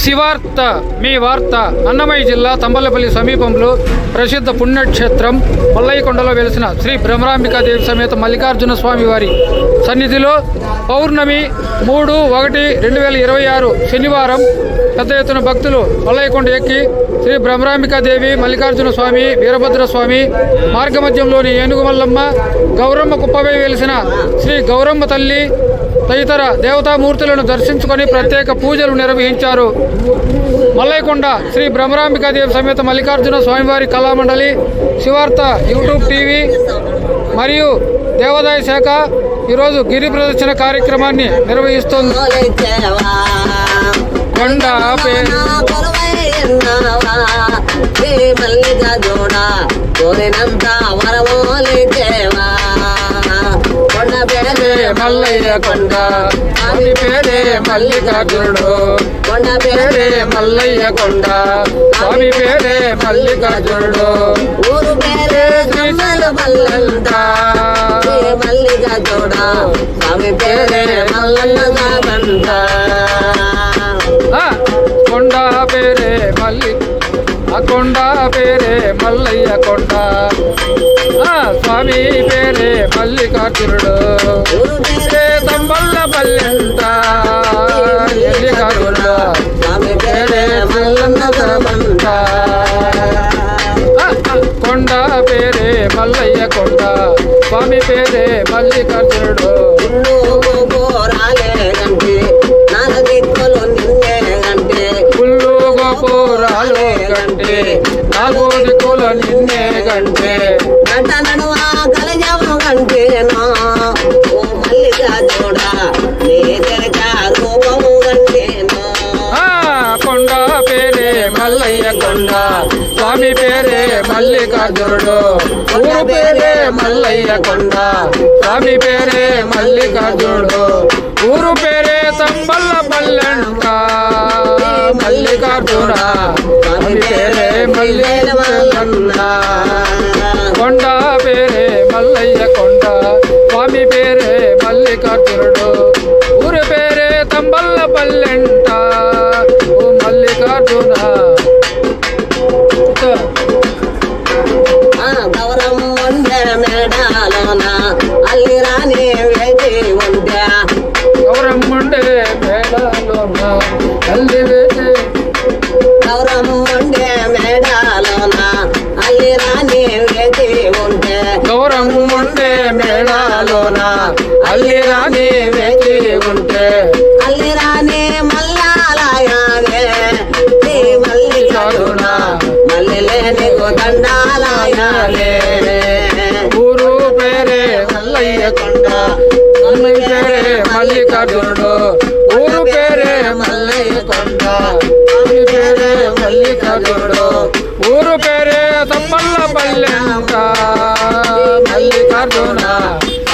శివార్త మీ వార్త అన్నమయ్య జిల్లా తంబలపల్లి సమీపంలో ప్రసిద్ధ పుణ్యక్షేత్రం మల్లయ్యకొండలో వెలిసిన శ్రీ భ్రమరాంబికాదేవి సమేత మల్లికార్జున స్వామి వారి సన్నిధిలో పౌర్ణమి మూడు ఒకటి రెండు వేల ఇరవై ఆరు శనివారం పెద్ద ఎత్తున భక్తులు మల్లయ్యకొండ ఎక్కి శ్రీ భ్రమరాంబికాదేవి మల్లికార్జున స్వామి వీరభద్ర స్వామి మార్గమధ్యంలోని ఏనుగు మల్లమ్మ గౌరమ్మ కుప్పపై వెలిసిన శ్రీ గౌరమ్మ తల్లి తదితర దేవతామూర్తులను దర్శించుకొని ప్రత్యేక పూజలు నిర్వహించారు. మల్లైకొండ శ్రీ భ్రమరాంబికాదేవి సమేత మల్లికార్జున స్వామివారి కళామండలి శివార్త యూట్యూబ్ టీవీ మరియు దేవాదాయ శాఖ ఈరోజు గిరి ప్రదర్శన కార్యక్రమాన్ని నిర్వహిస్తోంది. కొండ పేరు. మల్లిగా జోడ కోరినంత మల్లయ్య కొండ అది పేరే మల్లికార్జునుడు. కొండ పేరే పేరే మల్లయ్య కొండ స్వామి పేరే మల్లికార్జునుడు. ఊరు పేరే కమ్మల మల్లంట మల్లిగా జోడ స్వామి పేరే మల్లన్న కాదంట కొండ పేరే మల్లయ్య కొండ స్వామి పేరే మల్లికార్జునుడు. ఇల్లు గోరాలే గంటే దిక్కులు నిన్నే గంటే కంటే. నాలుగు దిక్కుల నిన్నే కంటే గంట మల్లయ్య కొండ స్వామి పేరే మల్లికార్జునుడు ఊరు పేరే మల్లయ్య కొండ స్వామి పేరే మల్లికార్జునుడు ఊరు పేరే తంబల్ల పల్లెంట మల్లికార్జున స్వామి పేరే మల్లికార్జున కొండ పేరే మల్లయ్య కొండ స్వామి పేరే మల్లికార్జునుడు ఊరి పేరే తంబల్ల పల్లెంట ఓ మల్లికార్జున గౌరం మేడాలోన వేచి ఉండే గౌరమ్ముండే మేళలోన? అల్లి రాని వేచి ఉంటే అల్లి రాని మల్లాలయానే నీ మల్లికార్జున మల్లి లేని దండాలయానే ఊరు పేరే మల్లయ్య కొండ అమ్మాయి పేరే మల్లికార్జునుడు. మల్లికార్జునుడు ఊరు పేరే తమ్మల్ల పల్లెంట మల్లికార్జున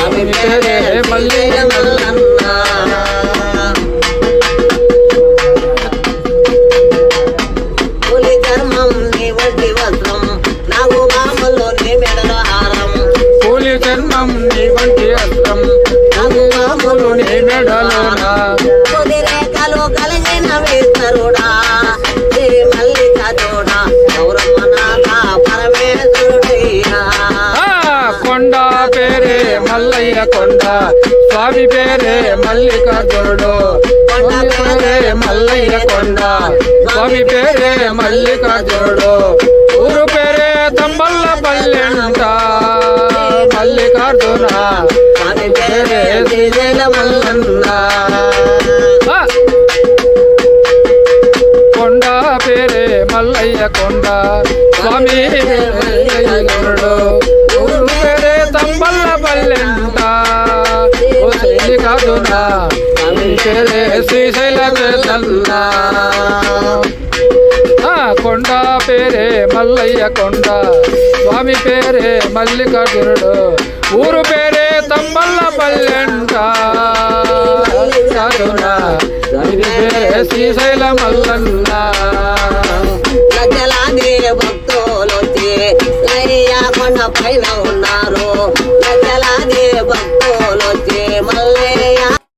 అమ్మాయి పేరే మల్లయ్య మల్లన్న పులి చర్మం నీ కొండ పేరే మల్లయ్య కొండ స్వామి పేరే మల్లికార్జునుడు స్వామి పేరే మల్లయ్య కొండ స్వామి పేరే మల్లికార్జునుడు ఊరు పేరే తమ్మల్ల పల్లెంట మల్లికార్జున స్వామి పేరే శ్రీశైల మల్లన్న తమ్మల్ల ఓ పేరే శ్రీశైల వేసన్న కొండ పేరే మల్లయ్య కొండ స్వామి పేరే మల్లికార్జునుడు ఊరు పేరే తమ్మల్ల పల్లెంట. పేరే శ్రీశైల మల్లన్న. భక్తులు పైన